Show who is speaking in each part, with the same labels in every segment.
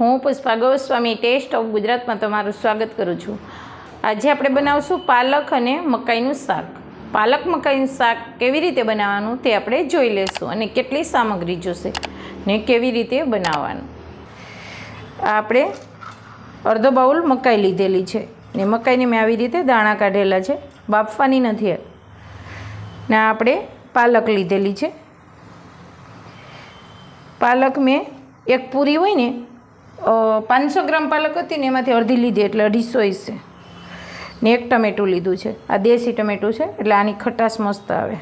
Speaker 1: હું Pushpa Goswami test of ગુજરાતમાં તમારું સ્વાગત કરું છું. આજે આપણે બનાવશું પાલક અને મકાઈનું શાક. પાલક મકાઈનું શાક કેવી રીતે બનાવવાનું તે આપણે જોઈ લેશું અને કેટલી સામગ્રી જોશે ને કેવી રીતે બનાવવાનું. આપણે અડધો બાઉલ મકાઈ લીધેલી છે ને મકાઈને મેં આવી રીતે દાણા કાઢેલા છે, બાફવાની નથી. ને આપણે પાલક લીધેલી છે. પાલક મેં એક પૂરી હોય ને પાંચસો ગ્રામ પાલક હતી ને એમાંથી અડધી લીધી, એટલે અઢીસો હશે. ને એક ટમેટું લીધું છે. આ દેશી ટમેટું છે, એટલે આની ખટાશ મસ્ત આવે.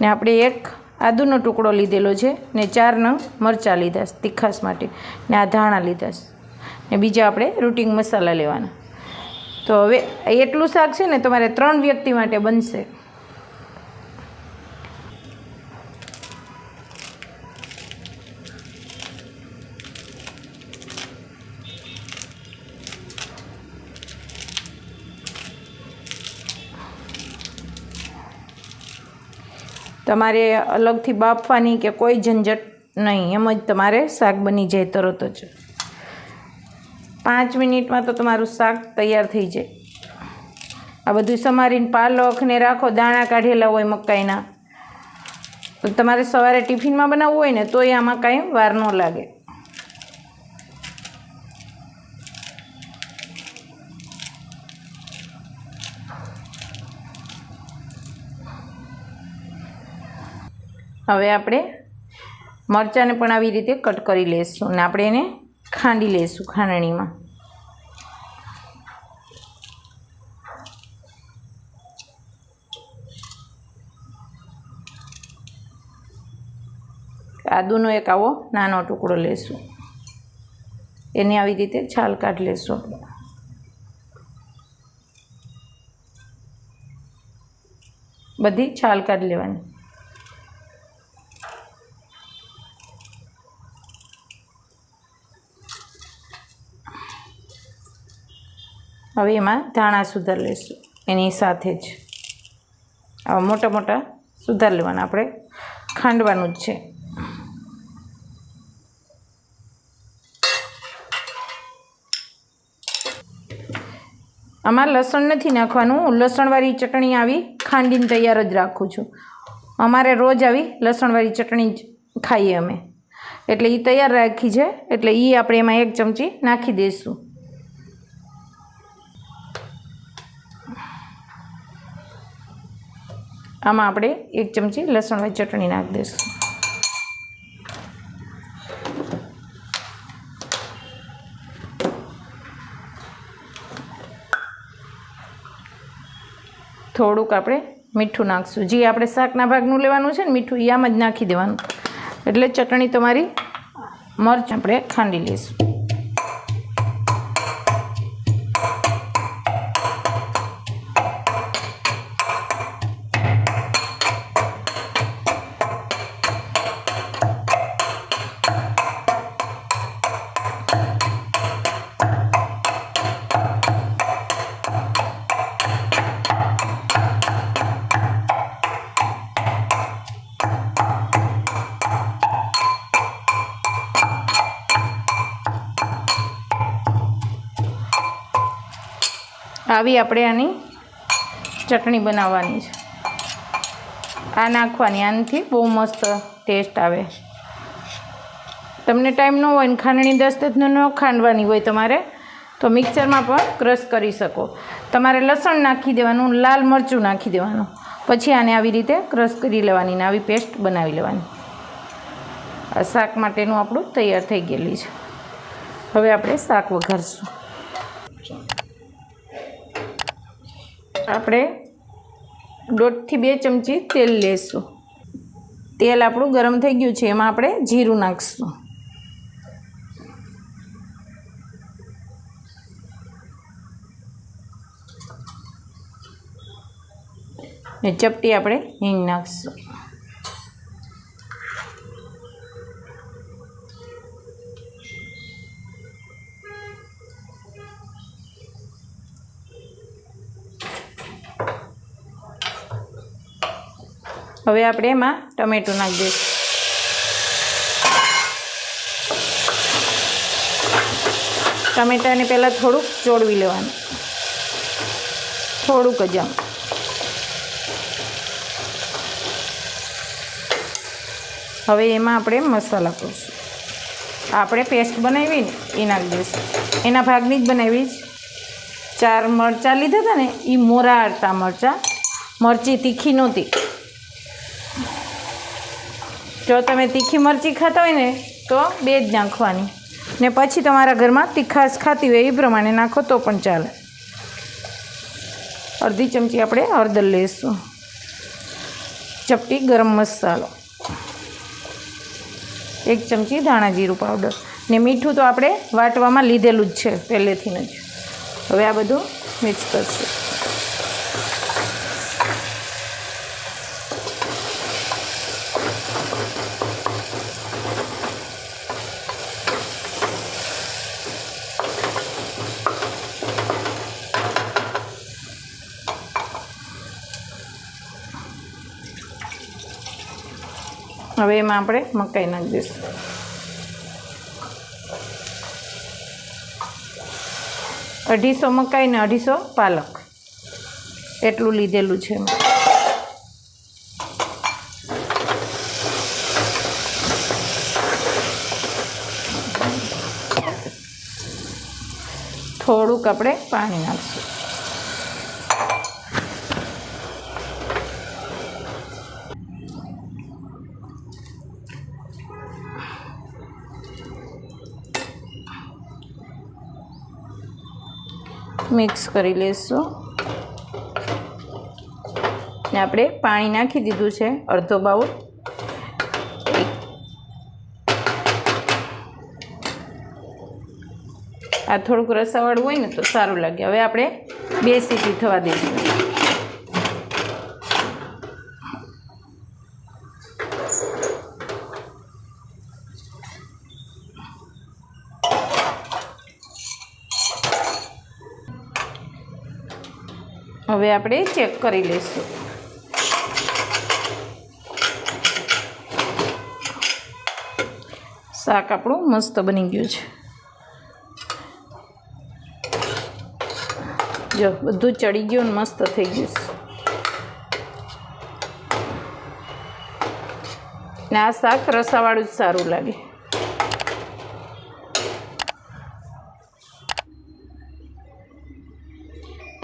Speaker 1: ને આપણે એક આદુનો ટુકડો લીધેલો છે, ને ચાર નંગ મરચાં લીધા તીખાશ માટે. ને આ ધાણા લીધા ને બીજા આપણે રૂટિંગ મસાલા લેવાના. તો હવે એટલું શાક છે ને, તમારે ત્રણ વ્યક્તિ માટે બનશે. તમારે અલગથી બાફવાની કે કોઈ ઝંઝટ નહીં, એમ જ તમારે શાક બની જાય તરત જ. પાંચ મિનિટમાં તો તમારું શાક તૈયાર થઈ જાય. આ બધું સમારીને પાલખને રાખો, દાણા કાઢેલા હોય મકાઈના. તો તમારે સવારે ટિફિનમાં બનાવવું હોય ને, તોય આમાં કાંઈ વાર ન લાગે. હવે આપણે મરચાંને પણ આવી રીતે કટ કરી લઈશું અને આપણે એને ખાંડી લઈશું ખાંડણીમાં. આદુનો એક આવો નાનો ટુકડો લેશું. એની આવી રીતે છાલ કાઢ લેશું બધી છાલ કાઢી લેવાની. હવે એમાં ધાણા સુધાર લઈશું એની સાથે જ. મોટા મોટા સુધાર લેવાના. આપણે ખાંડવાનું જ છે. આમાં લસણ નથી નાખવાનું. હું લસણવાળી ચટણી આવી ખાંડીને તૈયાર જ રાખું છું. અમારે રોજ આવી લસણવાળી ચટણી જ ખાઈએ અમે. એટલે એ તૈયાર રાખી છે. એટલે એ આપણે એમાં એક ચમચી નાખી દઈશું આમાં આપણે એક ચમચી લસણવાળી ચટણી નાખી દઈશું. થોડુંક આપણે મીઠું નાખશું. જે આપણે શાકના ભાગનું લેવાનું છે ને, મીઠું એ આમ જ નાખી દેવાનું. એટલે ચટણી તમારી મરચ આપણે ખાંડી લઈશું. આવી આપણે આની ચટણી બનાવવાની છે. આ નાખવાની, આનાથી બહુ મસ્ત ટેસ્ટ આવે. તમને ટાઈમ ન હોય ને ખાંડણી દસ ન ખાંડવાની હોય તમારે, તો મિક્સરમાં પણ ક્રશ કરી શકો. તમારે લસણ નાખી દેવાનું, લાલ મરચું નાખી દેવાનું. પછી આને આવી રીતે ક્રશ કરી લેવાની ને આવી પેસ્ટ બનાવી લેવાની. આ શાક માટેનું આપણું તૈયાર થઈ ગયેલી છે. હવે આપણે શાક વઘારશું. આપણે દોઢથી બે ચમચી તેલ લેશું. તેલ આપણું ગરમ થઈ ગયું છે, એમાં આપણે જીરું નાખીશું. ને ચપટી આપણે હિંગ નાખીશું. હવે આપણે એમાં ટમેટું નાખી દઈશું. ટમેટાને પહેલાં થોડુંક ચોળવી લેવાનું. થોડુંક જ આમ. હવે એમાં આપણે મસાલા કરીશું. આપણે પેસ્ટ બનાવી એ નાખી દઈશું. એના ભાગની જ બનાવી જ ચાર મરચાં લીધા હતા ને એ મોરા હતા મરચાં. મરચી તીખી નહોતી. જો તમે તીખી મરચી ખાતા હોય ને, તો બે જ નાખવાની. ને પછી તમારા ઘરમાં તીખાશ ખાતી હોય એ પ્રમાણે નાખો તો પણ ચાલે. અડધી ચમચી આપણે હળદર લઈશું ચપટી ગરમ મસાલો. એક ચમચી ધાણા જીરું પાવડર ને મીઠું તો આપણે વાટવામાં લીધેલું જ છે, પહેલેથી જ. હવે આ બધું મિક્સ કરશું. હવે એમાં આપણે મકાઈ નાખી દઈશું અઢીસો મકાઈ ને અઢીસો પાલક. એટલું લીધેલું છે થોડુંક આપણે પાણી નાખીશું. મિક્સ કરી લઈશું. ને આપણે પાણી નાખી દીધું છે, અડધો બાઉલ. આ થોડુંક રસાવાળું હોય ને તો સારું લાગે. હવે આપણે બે સીટી થવા દઈશું. હવે આપણે ચેક કરી લઈશું. શાક આપણું મસ્ત બની ગયું છે. જો, બધું ચડી ગયું ને મસ્ત થઈ ગયું છે. ને આ શાક રસાવાળું જ સારું લાગે.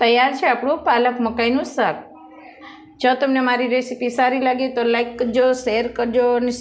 Speaker 1: તૈયાર છે આપણું પાલક મકાઈનું શાક. જો તમને મારી રેસીપી સારી લાગી તો લાઈક કરજો, શેર કરજો અને